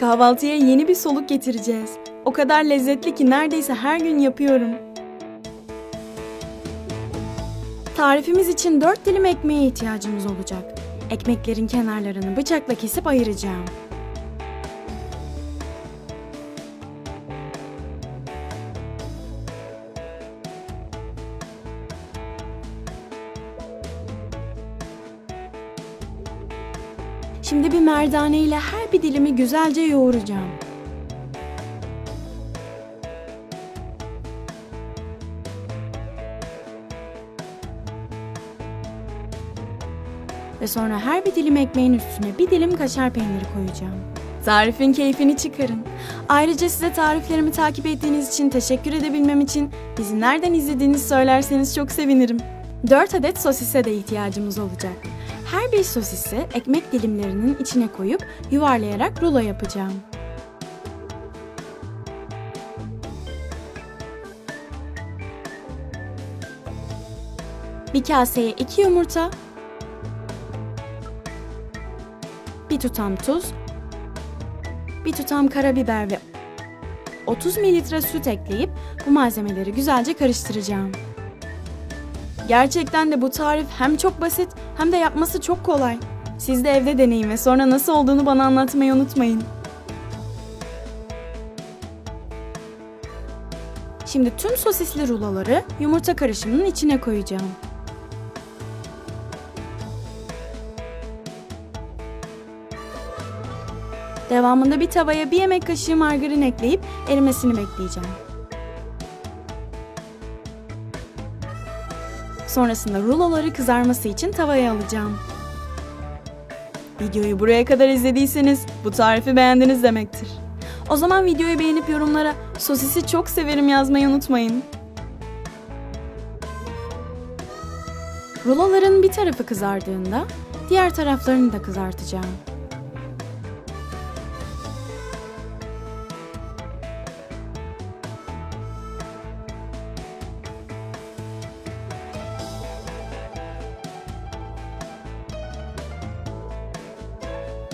Kahvaltıya yeni bir soluk getireceğiz. O kadar lezzetli ki neredeyse her gün yapıyorum. Tarifimiz için 4 dilim ekmeğe ihtiyacımız olacak. Ekmeklerin kenarlarını bıçakla kesip ayıracağım. Şimdi bir merdane ile her bir dilimi güzelce yoğuracağım. Ve sonra her bir dilim ekmeğin üstüne bir dilim kaşar peyniri koyacağım. Tarifin keyfini çıkarın. Ayrıca size tariflerimi takip ettiğiniz için teşekkür edebilmem için bizi nereden izlediğinizi söylerseniz çok sevinirim. 4 adet sosise de ihtiyacımız olacak. Her bir sosisi ekmek dilimlerinin içine koyup yuvarlayarak rulo yapacağım. Bir kaseye 2 yumurta, bir tutam tuz, bir tutam karabiber ve 30 mililitre süt ekleyip bu malzemeleri güzelce karıştıracağım. Gerçekten de bu tarif hem çok basit hem de yapması çok kolay. Siz de evde deneyin ve sonra nasıl olduğunu bana anlatmayı unutmayın. Şimdi tüm sosisli ruloları yumurta karışımının içine koyacağım. Devamında bir tavaya bir yemek kaşığı margarin ekleyip erimesini bekleyeceğim. Sonrasında ruloları kızarması için tavaya alacağım. Videoyu buraya kadar izlediyseniz bu tarifi beğendiniz demektir. O zaman videoyu beğenip yorumlara sosisi çok severim yazmayı unutmayın. Ruloların bir tarafı kızardığında diğer taraflarını da kızartacağım.